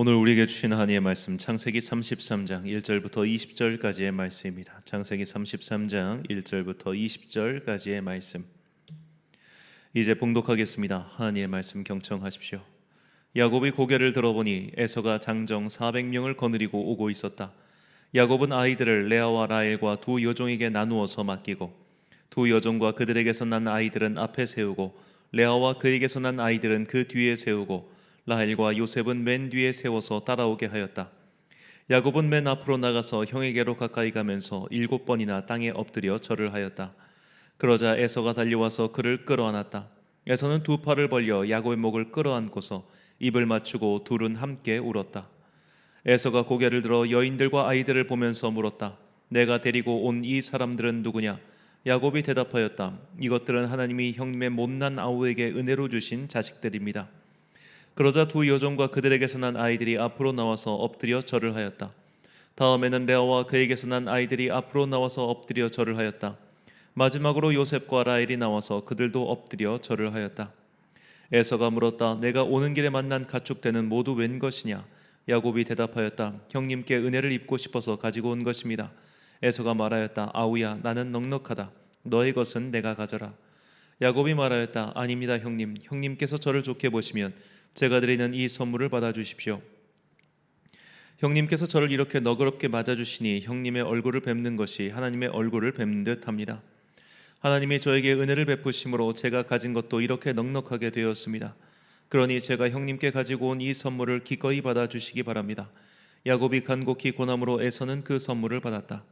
오늘 우리에게 주신 하나님의 말씀 창세기 33장 1절부터 20절까지의 말씀입니다. 창세기 33장 1절부터 20절까지의 말씀. 이제 봉독하겠습니다. 하나님의 말씀 경청하십시오. 야곱이 고개를 들어보니 에서가 장정 400명을 거느리고 오고 있었다. 야곱은 아이들을 레아와 라헬과 두 여종에게 나누어서 맡기고 두 여종과 그들에게서 난 아이들은 앞에 세우고 레아와 그에게서 난 아이들은 그 뒤에 세우고 라헬과 요셉은 맨 뒤에 세워서 따라오게 하였다. 야곱은 맨 앞으로 나가서 형에게로 가까이 가면서 일곱 번이나 땅에 엎드려 절을 하였다. 그러자 에서가 달려와서 그를 끌어안았다. 에서는 두 팔을 벌려 야곱의 목을 끌어안고서 입을 맞추고 둘은 함께 울었다. 에서가 고개를 들어 여인들과 아이들을 보면서 물었다. 내가 데리고 온 이 사람들은 누구냐? 야곱이 대답하였다. 이것들은 하나님이 형님의 못난 아우에게 은혜로 주신 자식들입니다. 그러자 두 여종과 그들에게서 난 아이들이 앞으로 나와서 엎드려 절을 하였다. 다음에는 레아와 그에게서 난 아이들이 앞으로 나와서 엎드려 절을 하였다. 마지막으로 요셉과 라헬이 나와서 그들도 엎드려 절을 하였다. 에서가 물었다. 내가 오는 길에 만난 가축대는 모두 웬 것이냐? 야곱이 대답하였다. 형님께 은혜를 입고 싶어서 가지고 온 것입니다. 에서가 말하였다. 아우야, 나는 넉넉하다. 너의 것은 내가 가져라. 야곱이 말하였다. 아닙니다, 형님. 형님께서 저를 좋게 보시면 제가 드리는 이 선물을 받아 주십시오. 형님께서 저를 이렇게 너그럽게 맞아 주시니 형님의 얼굴을 뵙는 것이 하나님의 얼굴을 뵙는 듯 합니다. 하나님이 저에게 은혜를 베푸심으로 제가 가진 것도 이렇게 넉넉하게 되었습니다. 그러니 제가 형님께 가지고 온 이 선물을 기꺼이 받아 주시기 바랍니다. 야곱이 간곡히 고남으로 에서는 그 선물을 받았다.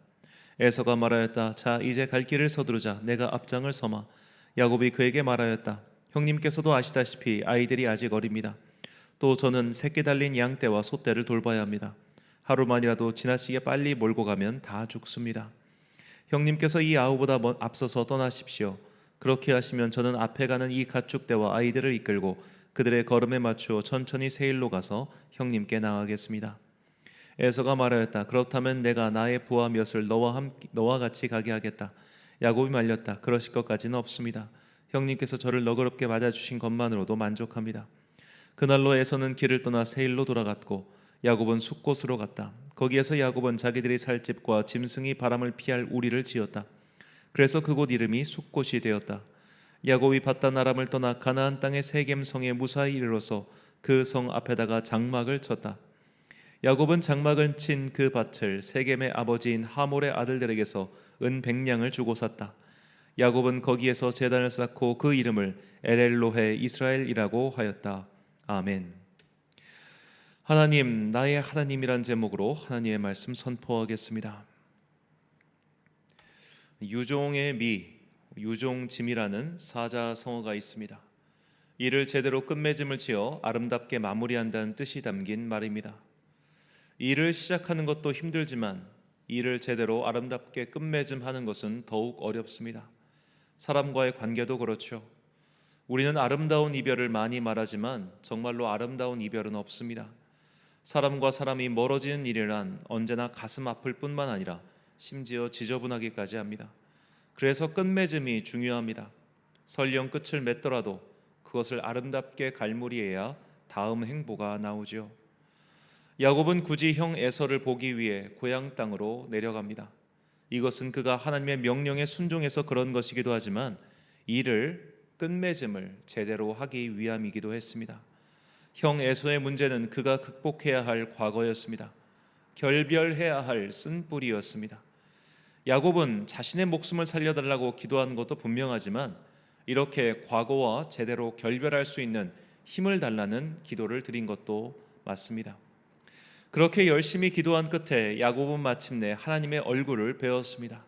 에서가 말하였다. 자, 이제 갈 길을 서두르자. 내가 앞장을 서마. 야곱이 그에게 말하였다. 형님께서도 아시다시피 아이들이 아직 어립니다. 또 저는 새끼 달린 양떼와 소떼를 돌봐야 합니다. 하루만이라도 지나치게 빨리 몰고 가면 다 죽습니다. 형님께서 이 아우보다 먼 앞서서 떠나십시오. 그렇게 하시면 저는 앞에 가는 이 가축대와 아이들을 이끌고 그들의 걸음에 맞추어 천천히 세일로 가서 형님께 나가겠습니다. 에서가 말하였다. 그렇다면 내가 나의 부하 몇을 너와 함께 너와 같이 가게 하겠다. 야곱이 말렸다. 그러실 것까지는 없습니다. 형님께서 저를 너그럽게 맞아주신 것만으로도 만족합니다. 그날로 에서는 길을 떠나 세일로 돌아갔고 야곱은 숲곳으로 갔다. 거기에서 야곱은 자기들이 살 집과 짐승이 바람을 피할 우리를 지었다. 그래서 그곳 이름이 숲곳이 되었다. 야곱이 바단 아람을 떠나 가나안 땅의 세겜 성에 무사히 이르러서 그 성 앞에다가 장막을 쳤다. 야곱은 장막을 친 그 밭을 세겜의 아버지인 하몰의 아들들에게서 은 백냥을 주고 샀다. 야곱은 거기에서 제단을 쌓고 그 이름을 엘엘로헤 이스라엘이라고 하였다. 아멘. 하나님 나의 하나님이란 제목으로 하나님의 말씀 선포하겠습니다. 유종의 미 유종짐이라는 사자성어가 있습니다. 이를 제대로 끝맺음을 지어 아름답게 마무리한다는 뜻이 담긴 말입니다. 일을 시작하는 것도 힘들지만 일을 제대로 아름답게 끝맺음하는 것은 더욱 어렵습니다. 사람과의 관계도 그렇죠. 우리는 아름다운 이별을 많이 말하지만 정말로 아름다운 이별은 없습니다. 사람과 사람이 멀어지는 일이란 언제나 가슴 아플 뿐만 아니라 심지어 지저분하기까지 합니다. 그래서 끝맺음이 중요합니다. 설령 끝을 맺더라도 그것을 아름답게 갈무리해야 다음 행보가 나오죠. 야곱은 굳이 형 에서를 보기 위해 고향 땅으로 내려갑니다. 이것은 그가 하나님의 명령에 순종해서 그런 것이기도 하지만 이를 끝맺음을 제대로 하기 위함이기도 했습니다. 형 에서의 문제는 그가 극복해야 할 과거였습니다. 결별해야 할 쓴뿌리였습니다. 야곱은 자신의 목숨을 살려달라고 기도한 것도 분명하지만 이렇게 과거와 제대로 결별할 수 있는 힘을 달라는 기도를 드린 것도 맞습니다. 그렇게 열심히 기도한 끝에 야곱은 마침내 하나님의 얼굴을 배웠습니다.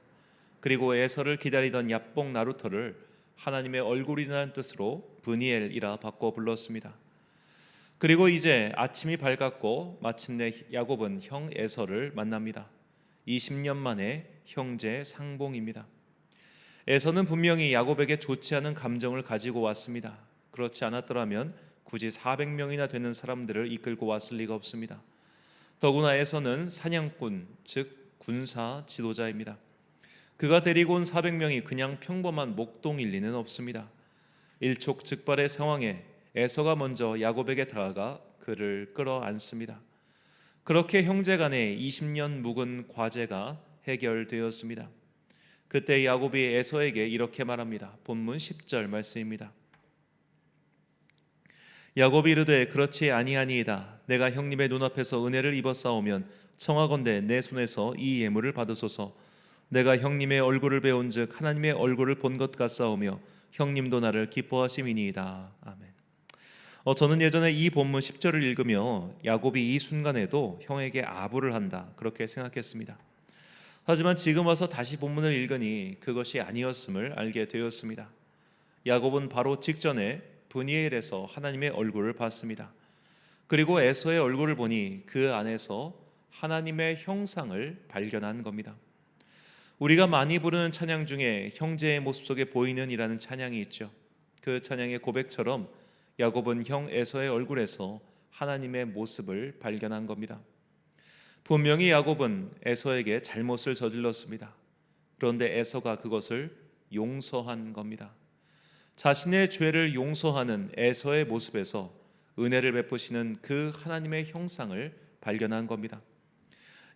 그리고 에서를 기다리던 야뽕 나루터를 하나님의 얼굴이라는 뜻으로 브니엘이라 바꿔 불렀습니다. 그리고 이제 아침이 밝았고 마침내 야곱은 형 에서를 만납니다. 20년 만에 형제 상봉입니다. 에서는 분명히 야곱에게 좋지 않은 감정을 가지고 왔습니다. 그렇지 않았더라면 굳이 400명이나 되는 사람들을 이끌고 왔을 리가 없습니다. 더구나 에서는 사냥꾼, 즉 군사 지도자입니다. 그가 데리고 온 400명이 그냥 평범한 목동일 리는 없습니다. 일촉즉발의 상황에 에서가 먼저 야곱에게 다가가 그를 끌어안습니다. 그렇게 형제 간에 20년 묵은 과제가 해결되었습니다. 그때 야곱이 에서에게 이렇게 말합니다. 본문 10절 말씀입니다. 야곱이 이르되 그렇지 아니하니이다. 내가 형님의 눈앞에서 은혜를 입었사오면 청하건대 내 손에서 이 예물을 받으소서. 내가 형님의 얼굴을 배운즉 하나님의 얼굴을 본 것 같사오며 형님도 나를 기뻐하심이니이다. 아멘. 어, 저는 예전에 이 본문 10절을 읽으며 야곱이 이 순간에도 형에게 아부를 한다 그렇게 생각했습니다. 하지만 지금 와서 다시 본문을 읽으니 그것이 아니었음을 알게 되었습니다. 야곱은 바로 직전에 브니엘에서 하나님의 얼굴을 봤습니다. 그리고 에서의 얼굴을 보니 그 안에서 하나님의 형상을 발견한 겁니다. 우리가 많이 부르는 찬양 중에 형제의 모습 속에 보이는 이라는 찬양이 있죠. 그 찬양의 고백처럼 야곱은 형 에서의 얼굴에서 하나님의 모습을 발견한 겁니다. 분명히 야곱은 에서에게 잘못을 저질렀습니다. 그런데 에서가 그것을 용서한 겁니다. 자신의 죄를 용서하는 에서의 모습에서 은혜를 베푸시는 그 하나님의 형상을 발견한 겁니다.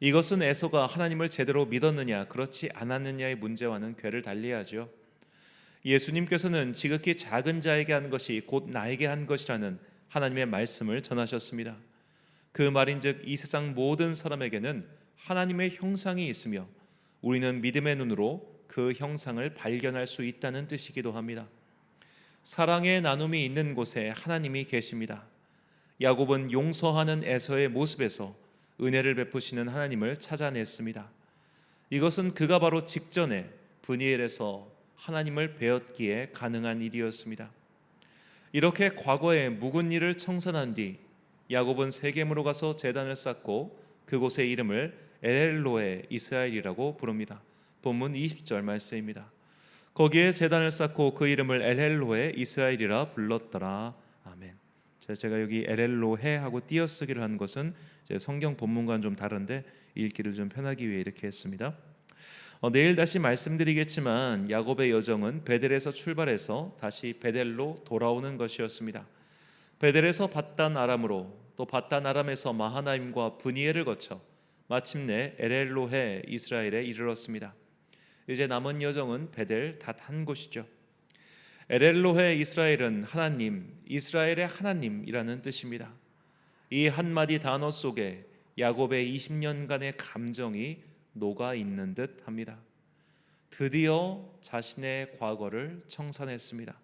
이것은 에서가 하나님을 제대로 믿었느냐 그렇지 않았느냐의 문제와는 괴를 달리하죠. 예수님께서는 지극히 작은 자에게 한 것이 곧 나에게 한 것이라는 하나님의 말씀을 전하셨습니다. 그 말인즉 이 세상 모든 사람에게는 하나님의 형상이 있으며 우리는 믿음의 눈으로 그 형상을 발견할 수 있다는 뜻이기도 합니다. 사랑의 나눔이 있는 곳에 하나님이 계십니다. 야곱은 용서하는 에서의 모습에서 은혜를 베푸시는 하나님을 찾아냈습니다. 이것은 그가 바로 직전에 브니엘에서 하나님을 배웠기에 가능한 일이었습니다. 이렇게 과거에 묵은 일을 청산한 뒤 야곱은 세겜으로 가서 제단을 쌓고 그곳의 이름을 엘로에 이스라엘이라고 부릅니다. 본문 20절 말씀입니다. 거기에 제단을 쌓고 그 이름을 엘헬로에 이스라엘이라 불렀더라. 아멘. 제가 여기 엘헬로해 하고 띄어쓰기를 한 것은 성경 본문과는 좀 다른데 읽기를 좀 편하기 위해 이렇게 했습니다. 어, 내일 다시 말씀드리겠지만 야곱의 여정은 베델에서 출발해서 다시 베델로 돌아오는 것이었습니다. 베델에서 바단 아람으로 또 바단 아람에서 마하나임과 브니엘을 거쳐 마침내 에렐로해 이스라엘에 이르렀습니다. 이제 남은 여정은 베델 단한 곳이죠. 에렐로해 이스라엘은 하나님, 이스라엘의 하나님이라는 뜻입니다. 이 한마디 단어 속에 야곱의 20년간의 감정이 녹아 있는 듯 합니다. 드디어 자신의 과거를 청산했습니다.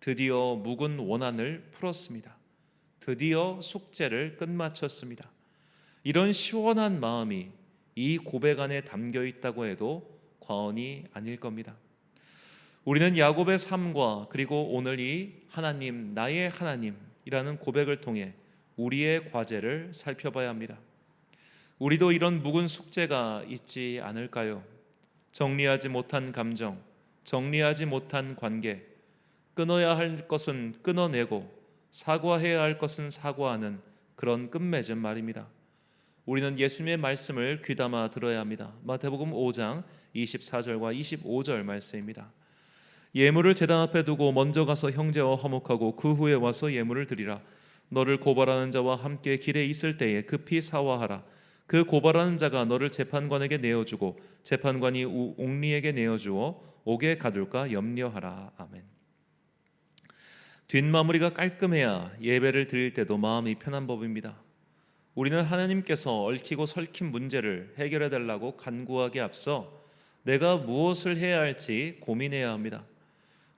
드디어 묵은 원한을 풀었습니다. 드디어 숙제를 끝마쳤습니다. 이런 시원한 마음이 이 고백 안에 담겨 있다고 해도 과언이 아닐 겁니다. 우리는 야곱의 삶과 그리고 오늘 이 하나님 나의 하나님이라는 고백을 통해 우리의 과제를 살펴봐야 합니다. 우리도 이런 묵은 숙제가 있지 않을까요? 정리하지 못한 감정, 정리하지 못한 관계, 끊어야 할 것은 끊어내고 사과해야 할 것은 사과하는 그런 끝맺음 말입니다. 우리는 예수님의 말씀을 귀담아 들어야 합니다. 마태복음 5장 24절과 25절 말씀입니다. 예물을 제단 앞에 두고 먼저 가서 형제와 화목하고 그 후에 와서 예물을 드리라. 너를 고발하는 자와 함께 길에 있을 때에 급히 사화하라. 그 고발하는 자가 너를 재판관에게 내어주고 재판관이 옥리에게 내어주어 옥에 가둘까 염려하라. 아멘. 뒷마무리가 깔끔해야 예배를 드릴 때도 마음이 편한 법입니다. 우리는 하나님께서 얽히고 설킨 문제를 해결해 달라고 간구하기 앞서 내가 무엇을 해야 할지 고민해야 합니다.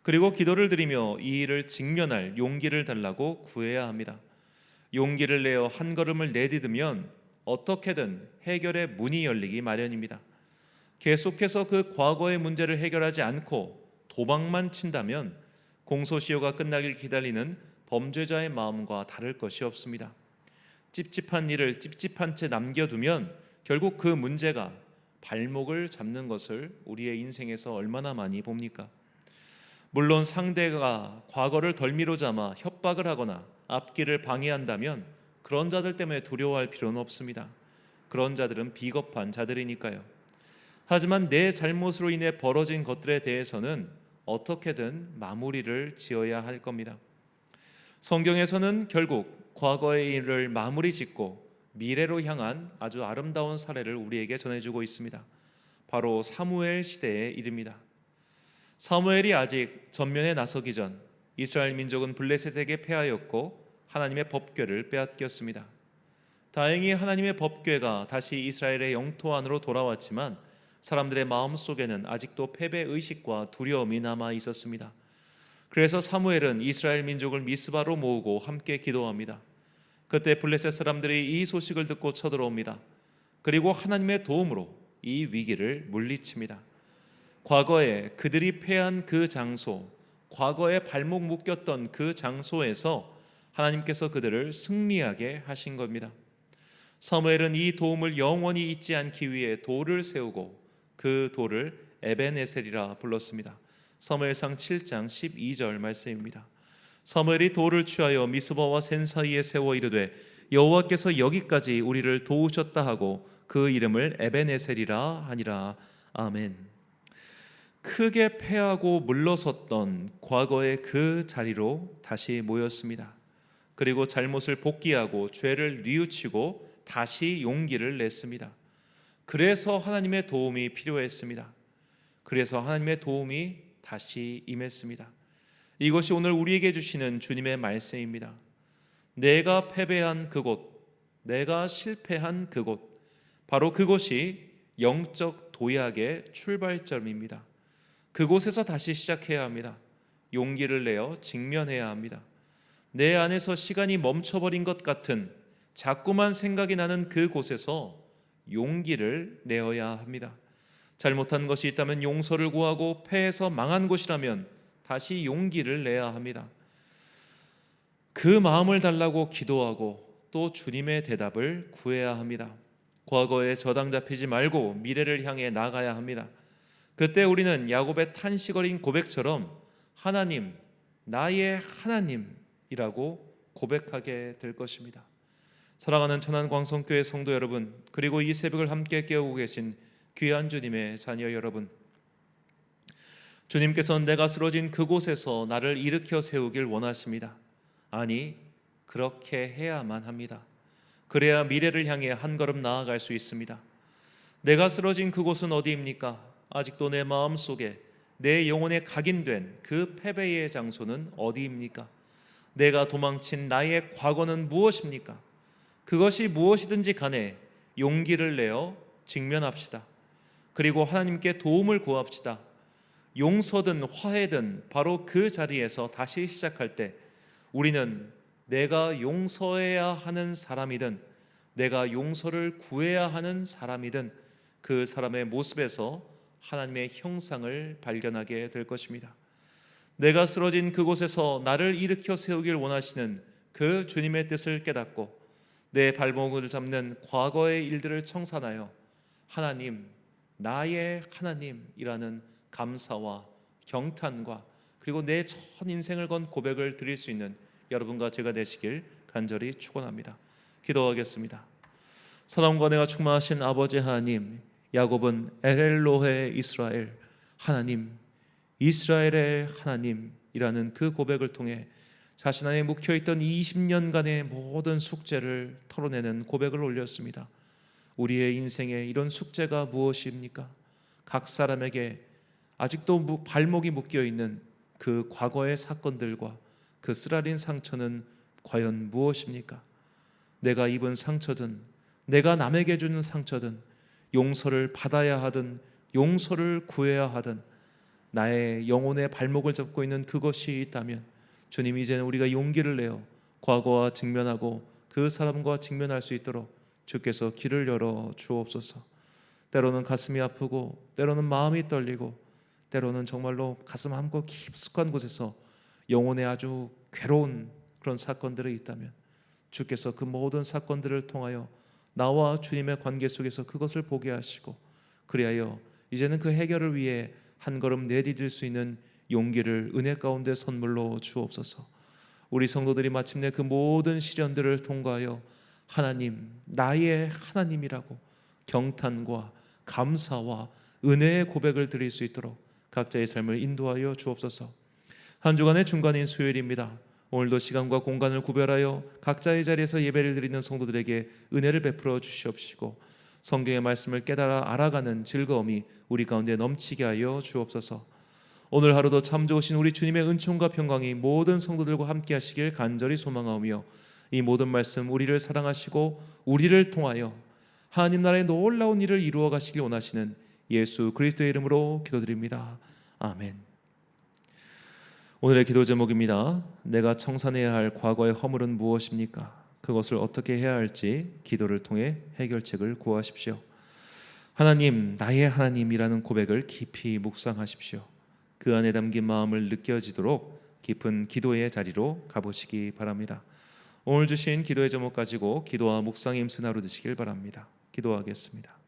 그리고 기도를 드리며 이 일을 직면할 용기를 달라고 구해야 합니다. 용기를 내어 한 걸음을 내디디면 어떻게든 해결의 문이 열리기 마련입니다. 계속해서 그 과거의 문제를 해결하지 않고 도망만 친다면 공소시효가 끝나길 기다리는 범죄자의 마음과 다를 것이 없습니다. 찝찝한 일을 찝찝한 채 남겨두면 결국 그 문제가 발목을 잡는 것을 우리의 인생에서 얼마나 많이 봅니까? 물론 상대가 과거를 덜미로 삼아 협박을 하거나 앞길을 방해한다면 그런 자들 때문에 두려워할 필요는 없습니다. 그런 자들은 비겁한 자들이니까요. 하지만 내 잘못으로 인해 벌어진 것들에 대해서는 어떻게든 마무리를 지어야 할 겁니다. 성경에서는 결국 과거의 일을 마무리 짓고 미래로 향한 아주 아름다운 사례를 우리에게 전해주고 있습니다. 바로 사무엘 시대의 일입니다. 사무엘이 아직 전면에 나서기 전 이스라엘 민족은 블레셋에게 패하였고 하나님의 법궤를 빼앗겼습니다. 다행히 하나님의 법궤가 다시 이스라엘의 영토 안으로 돌아왔지만 사람들의 마음 속에는 아직도 패배 의식과 두려움이 남아 있었습니다. 그래서 사무엘은 이스라엘 민족을 미스바로 모으고 함께 기도합니다. 그때 블레셋 사람들이 이 소식을 듣고 쳐들어옵니다. 그리고 하나님의 도움으로 이 위기를 물리칩니다. 과거에 그들이 패한 그 장소, 과거에 발목 묶였던 그 장소에서 하나님께서 그들을 승리하게 하신 겁니다. 사무엘은 이 도움을 영원히 잊지 않기 위해 돌을 세우고 그 돌을 에베네셀이라 불렀습니다. 사무엘상 7장 12절 말씀입니다. 사무엘이 돌을 취하여 미스바와 센 사이에 세워 이르되 여호와께서 여기까지 우리를 도우셨다 하고 그 이름을 에베네셀이라 하니라. 아멘. 크게 패하고 물러섰던 과거의 그 자리로 다시 모였습니다. 그리고 잘못을 복귀하고 죄를 뉘우치고 다시 용기를 냈습니다. 그래서 하나님의 도움이 필요했습니다. 그래서 하나님의 도움이 다시 임했습니다. 이것이 오늘 우리에게 주시는 주님의 말씀입니다. 내가 패배한 그곳, 내가 실패한 그곳, 바로 그곳이 영적 도약의 출발점입니다. 그곳에서 다시 시작해야 합니다. 용기를 내어 직면해야 합니다. 내 안에서 시간이 멈춰버린 것 같은 자꾸만 생각이 나는 그곳에서 용기를 내어야 합니다. 잘못한 것이 있다면 용서를 구하고 패해서 망한 곳이라면 다시 용기를 내야 합니다. 그 마음을 달라고 기도하고 또 주님의 대답을 구해야 합니다. 과거에 저당 잡히지 말고 미래를 향해 나가야 합니다. 그때 우리는 야곱의 탄식어린 고백처럼 하나님, 나의 하나님이라고 고백하게 될 것입니다. 사랑하는 천안 광성교회 성도 여러분, 그리고 이 새벽을 함께 깨우고 계신 귀한 주님의 자녀 여러분, 주님께서는 내가 쓰러진 그곳에서 나를 일으켜 세우길 원하십니다. 아니, 그렇게 해야만 합니다. 그래야 미래를 향해 한 걸음 나아갈 수 있습니다. 내가 쓰러진 그곳은 어디입니까? 아직도 내 마음 속에 내 영혼에 각인된 그 패배의 장소는 어디입니까? 내가 도망친 나의 과거는 무엇입니까? 그것이 무엇이든지 간에 용기를 내어 직면합시다. 그리고 하나님께 도움을 구합시다. 용서든 화해든 바로 그 자리에서 다시 시작할 때 우리는 내가 용서해야 하는 사람이든 내가 용서를 구해야 하는 사람이든 그 사람의 모습에서 하나님의 형상을 발견하게 될 것입니다. 내가 쓰러진 그곳에서 나를 일으켜 세우길 원하시는 그 주님의 뜻을 깨닫고 내 발목을 잡는 과거의 일들을 청산하여 하나님, 나의 하나님이라는 감사와 경탄과 그리고 내 전 인생을 건 고백을 드릴 수 있는 여러분과 제가 되시길 간절히 축원합니다. 기도하겠습니다. 사랑과 내가 충만하신 아버지 하나님, 야곱은 엘로헤 이스라엘 하나님, 이스라엘의 하나님이라는 그 고백을 통해 자신 안에 묵혀 있던 20년간의 모든 숙제를 털어내는 고백을 올렸습니다. 우리의 인생에 이런 숙제가 무엇입니까? 각 사람에게 아직도 발목이 묶여 있는 그 과거의 사건들과 그 쓰라린 상처는 과연 무엇입니까? 내가 입은 상처든 내가 남에게 주는 상처든 용서를 받아야 하든 용서를 구해야 하든 나의 영혼의 발목을 잡고 있는 그것이 있다면 주님 이제는 우리가 용기를 내어 과거와 직면하고 그 사람과 직면할 수 있도록 주께서 길을 열어 주옵소서. 때로는 가슴이 아프고 때로는 마음이 떨리고 때로는 정말로 가슴 한고 깊숙한 곳에서 영혼에 아주 괴로운 그런 사건들이 있다면 주께서 그 모든 사건들을 통하여 나와 주님의 관계 속에서 그것을 보게 하시고 그리하여 이제는 그 해결을 위해 한 걸음 내디딜 수 있는 용기를 은혜 가운데 선물로 주옵소서. 우리 성도들이 마침내 그 모든 시련들을 통과하여 하나님 나의 하나님이라고 경탄과 감사와 은혜의 고백을 드릴 수 있도록 각자의 삶을 인도하여 주옵소서. 한 주간의 중간인 수요일입니다. 오늘도 시간과 공간을 구별하여 각자의 자리에서 예배를 드리는 성도들에게 은혜를 베풀어 주시옵시고 성경의 말씀을 깨달아 알아가는 즐거움이 우리 가운데 넘치게 하여 주옵소서. 오늘 하루도 참 좋으신 우리 주님의 은총과 평강이 모든 성도들과 함께 하시길 간절히 소망하오며 이 모든 말씀 우리를 사랑하시고 우리를 통하여 하나님 나라의 놀라운 일을 이루어 가시길 원하시는 예수 그리스도의 이름으로 기도드립니다. 아멘. 오늘의 기도 제목입니다. 내가 청산해야 할 과거의 허물은 무엇입니까? 그것을 어떻게 해야 할지 기도를 통해 해결책을 구하십시오. 하나님, 나의 하나님이라는 고백을 깊이 묵상하십시오. 그 안에 담긴 마음을 느껴지도록 깊은 기도의 자리로 가보시기 바랍니다. 오늘 주신 기도의 제목 가지고 기도와 묵상의 힘쓰 하루 되시길 바랍니다. 기도하겠습니다.